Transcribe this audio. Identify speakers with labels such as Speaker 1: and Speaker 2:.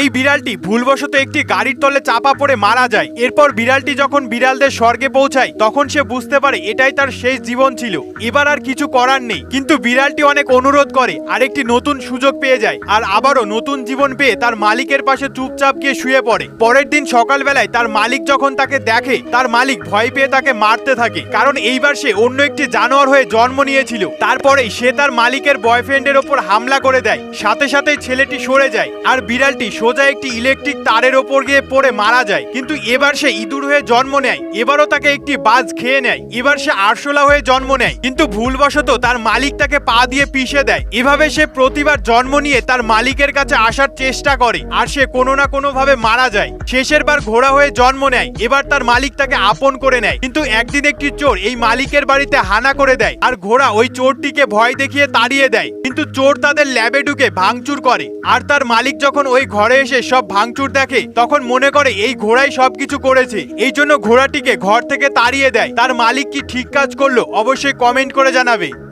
Speaker 1: এই বিড়ালটি ভুলবশত একটি গাড়ির তলে চাপা পড়ে মারা যায়। এরপর বিড়ালটি যখন বিড়ালদের স্বর্গে পৌঁছায়, তখন সে বুঝতে পারে এটাই তার শেষ জীবন ছিল। এবার আর কিছু করার নেই। কিন্তু বিড়ালটি অনেক অনুরোধ করে আরেকটি নতুন সুযোগ পেয়ে যায়, আর আবারও নতুন জীবন পেয়ে তার মালিকের পাশে চুপচাপ গিয়ে শুয়ে পড়ে। পরের দিন সকালবেলায় তার মালিক যখন তাকে দেখে, তার মালিক ভয় পেয়ে তাকে মারতে থাকে, কারণ এইবার সে অন্য একটি জানোয়ার হয়ে জন্ম নিয়েছিল। তারপরেই সে তার মালিকের বয়ফ্রেন্ডের ওপর হামলা করে দেয়। সাথে সাথে ছেলেটি সরে যায়, আর বিড়ালটি সোজা একটি ইলেকট্রিক তারের ওপর গিয়ে পড়ে মারা যায়। কিন্তু এবার সে ইঁদুর হয়ে জন্ম নেয়। এবারও তাকে একটি বাজ খেয়ে নেয়। এবার সে আরশোলা হয়ে জন্ম নেয়। কিন্তু ভুলবশত তার মালিক তাকে পা দিয়ে পিষে দেয়। এভাবে সে প্রতিবার জন্ম নিয়ে তার মালিকের কাছে আসার চেষ্টা করে। আর সে কোনো না কোনো ভাবে মারা যায়। শেষের বার ঘোড়া হয়ে জন্ম নেয়। এবার তার মালিক তাকে আপন করে নেয়। কিন্তু একদিন একটি চোর এই মালিকের বাড়িতে হানা করে দেয়। আর ঘোড়া ওই চোরটিকে ভয় দেখিয়ে তাড়িয়ে দেয়। কিন্তু চোর তাদের ল্যাবে ঢুকে ভাঙচুর করে। আর তার মালিক যখন ওই ঘরে এসে সব ভাঙচুর দেখে, তখন মনে করে এই ঘোড়াই সবকিছু করেছে। এই জন্য ঘোড়াটিকে ঘর থেকে তাড়িয়ে দেয়। তার মালিক কি ঠিক কাজ করল, অবশ্যই কমেন্ট করে জানাবে।